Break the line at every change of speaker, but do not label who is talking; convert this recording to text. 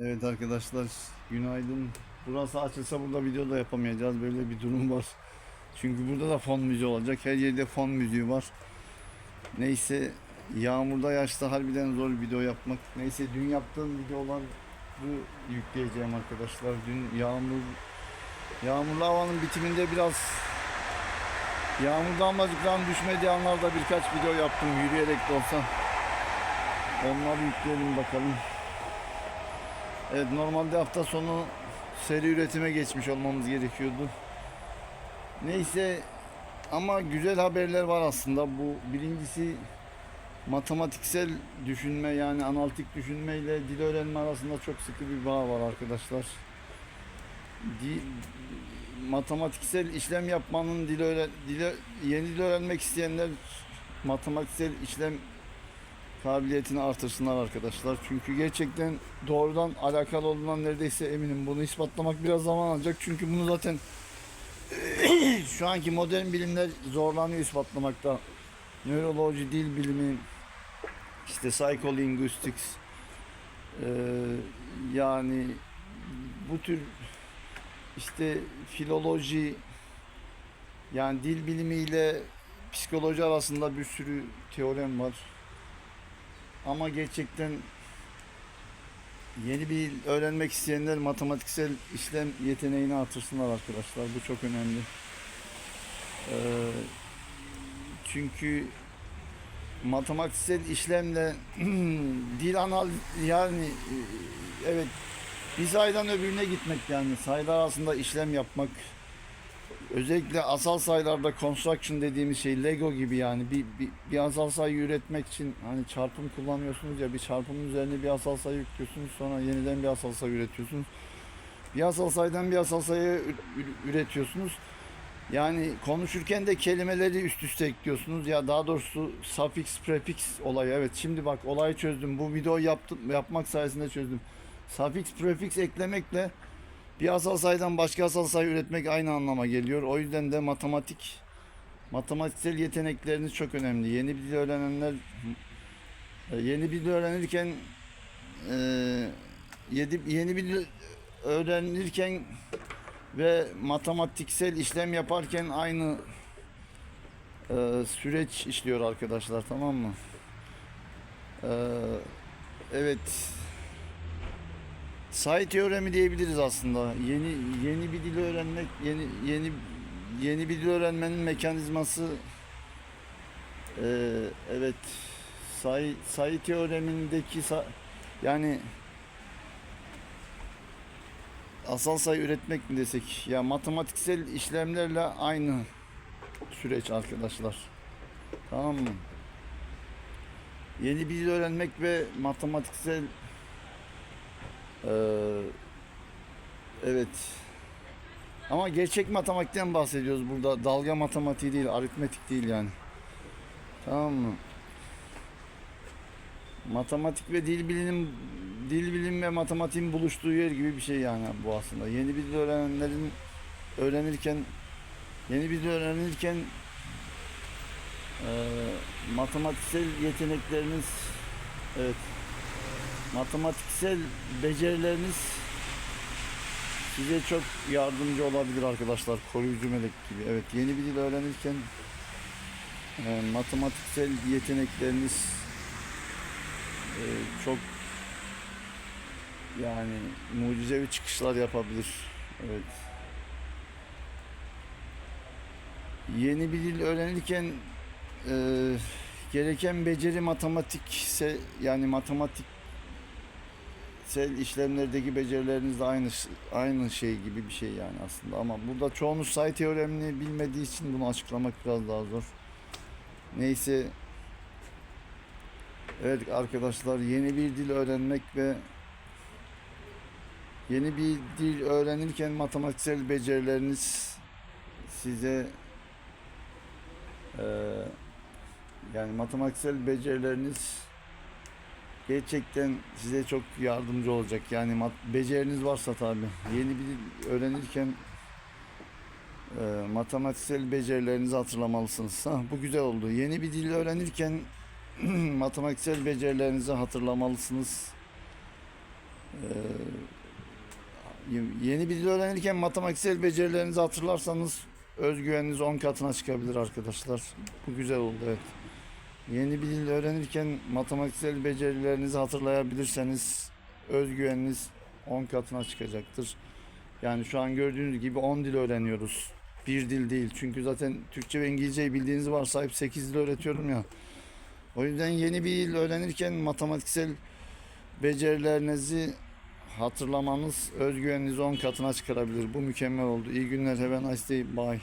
Evet arkadaşlar günaydın. Burası açılsa burada video da yapamayacağız. Böyle bir durum var. Çünkü burada da fon müziği olacak. Her yerde fon müziği var. Neyse yağmurda yaşta harbiden zor video yapmak. Neyse dün yaptığım videoları yükleyeceğim arkadaşlar. Dün yağmur yağmurlu havanın bitiminde biraz yağmur damlacıkların düşmediği anlarda birkaç video yaptım yürüyerek de olsa. Onları yükleyelim bakalım. Evet normalde hafta sonu seri üretime geçmiş olmamız gerekiyordu. Neyse ama güzel haberler var aslında. Bu birincisi matematiksel düşünme yani analitik düşünme ile dil öğrenme arasında çok sıkı bir bağ var arkadaşlar. Dil, matematiksel işlem yapmanın dil öğren, dile, yeni dil öğrenmek isteyenler matematiksel işlem kabiliyetini artırsınlar arkadaşlar. Çünkü gerçekten doğrudan alakalı olduğundan neredeyse eminim. Bunu ispatlamak biraz zaman alacak. Çünkü bunu zaten şu anki modern bilimler zorlanıyor ispatlamakta. Nöroloji, dil bilimi, işte psycholinguistics, eee, yani bu tür işte filoloji, yani dil bilimiyle psikoloji arasında bir sürü teorem var. Ama gerçekten yeni bir öğrenmek isteyenler matematiksel işlem yeteneğini artırsınlar arkadaşlar. Bu çok önemli. Ee, çünkü matematiksel işlemle dil anal yani e, evet bir sayıdan öbürüne gitmek yani sayılar arasında işlem yapmak özellikle asal sayılarda construction dediğimiz şey Lego gibi yani bir, bir, bir asal sayı üretmek için hani çarpım kullanıyorsunuz ya bir çarpımın üzerine bir asal sayı yüklüyorsunuz sonra yeniden bir asal sayı üretiyorsunuz. Bir asal sayıdan bir asal sayı üretiyorsunuz. Yani konuşurken de kelimeleri üst üste ekliyorsunuz ya daha doğrusu suffix prefix olayı evet şimdi bak olayı çözdüm bu videoyu yaptım yapmak sayesinde çözdüm. Suffix prefix eklemekle bir asal sayıdan başka asal sayı üretmek aynı anlama geliyor. O yüzden de matematik matematiksel yetenekleriniz çok önemli. Yeni bir dil öğrenenler yeni bir dil öğrenirken e, yedi- yeni bir dil öğrenirken ve matematiksel işlem yaparken aynı e, süreç işliyor arkadaşlar tamam mı? E, evet. Sayı teoremi diyebiliriz aslında. Yeni yeni bir dil öğrenmek, yeni yeni yeni bir dil öğrenmenin mekanizması eee, evet sayı sayı teoremindeki sa- yani asal sayı üretmek mi desek ya matematiksel işlemlerle aynı süreç arkadaşlar. Tamam mı? Yeni bir dil öğrenmek ve matematiksel ee, evet. Ama gerçek matematikten bahsediyoruz burada. Dalga matematiği değil, aritmetik değil yani. Tamam mı? Matematik ve dil bilim dil bilim ve matematiğin buluştuğu yer gibi bir şey yani bu aslında. Yeni bir dil öğrenenlerin öğrenirken yeni bir dil öğrenirken eee matematiksel yetenekleriniz evet matematiksel becerileriniz size çok yardımcı olabilir arkadaşlar. Koruyucu melek gibi. Evet yeni bir dil öğrenirken e, matematiksel yetenekleriniz e, çok yani mucizevi çıkışlar yapabilir. Evet. Yeni bir dil öğrenirken e, gereken beceri matematikse yani matematik sel işlemlerdeki becerileriniz de aynı aynı şey gibi bir şey yani aslında ama burada çoğunuz sayı teoremini bilmediği için bunu açıklamak biraz daha zor. Neyse Evet arkadaşlar yeni bir dil öğrenmek ve yeni bir dil öğrenirken matematiksel becerileriniz size eee yani matematiksel becerileriniz gerçekten size çok yardımcı olacak. Yani beceriniz varsa tabi. Yeni bir dil öğrenirken e, matematiksel becerilerinizi hatırlamalısınız. Ha, bu güzel oldu. Yeni bir dil öğrenirken matematiksel becerilerinizi hatırlamalısınız. E, yeni bir dil öğrenirken matematiksel becerilerinizi hatırlarsanız özgüveniniz 10 katına çıkabilir arkadaşlar. Bu güzel oldu evet. Yeni bir dil öğrenirken matematiksel becerilerinizi hatırlayabilirseniz özgüveniniz 10 katına çıkacaktır. Yani şu an gördüğünüz gibi 10 dil öğreniyoruz. Bir dil değil. Çünkü zaten Türkçe ve İngilizceyi bildiğinizi varsayıp 8 dil öğretiyorum ya. O yüzden yeni bir dil öğrenirken matematiksel becerilerinizi hatırlamanız özgüveninizi 10 katına çıkarabilir. Bu mükemmel oldu. İyi günler. Have a nice day. Bye.